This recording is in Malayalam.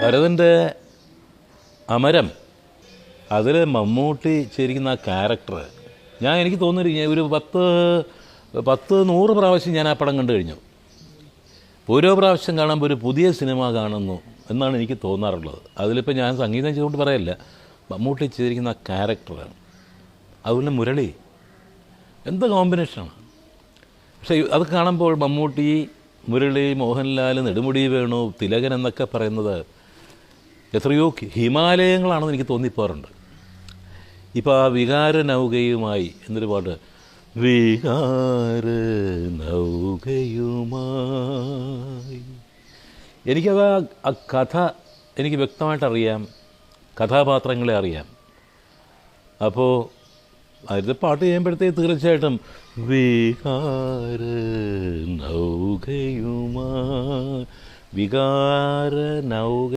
ഭരതന്റെ അമരം. അതിൽ മമ്മൂട്ടി ചേരിക്കുന്ന ആ ക്യാരക്ടർ ഞാൻ എനിക്ക് തോന്നുന്നു ഒരു പത്ത് പത്ത് നൂറ് പ്രാവശ്യം ഞാൻ ആ പടം കണ്ടു കഴിഞ്ഞു. ഓരോ പ്രാവശ്യം കാണുമ്പോൾ ഒരു പുതിയ സിനിമ കാണുന്നു എന്നാണ് എനിക്ക് തോന്നാറുള്ളത്. അതിലിപ്പോൾ ഞാൻ സംഗീതം ചെയ്തുകൊണ്ട് പറയല്ല മമ്മൂട്ടി ചെയ്തിരിക്കുന്ന ആ ക്യാരക്ടറാണ് അതുപോലെ മുരളി എന്ത് കോമ്പിനേഷനാണ് പക്ഷേ അത് കാണുമ്പോൾ മമ്മൂട്ടി മുരളി മോഹൻലാൽ നെടുമുടി വേണു തിലകൻ എന്നൊക്കെ പറയുന്നത് എത്രയോ ഹിമാലയങ്ങളാണെന്ന് എനിക്ക് തോന്നിപ്പോറുണ്ട് ഇപ്പോൾ ആ വികാര നൗകയുമായി എന്നൊരു പാട്ട് വികാര നൗകയുമായി എനിക്കത് ആ- കഥ എനിക്ക് വ്യക്തമായിട്ട് അറിയാം കഥാപാത്രങ്ങളെ അറിയാം. അപ്പോൾ അതിന്റെ പാട്ട് ചെയ്യുമ്പോഴത്തേക്ക് തീർച്ചയായിട്ടും വികാര നൗകയുമാ വികാര നൗക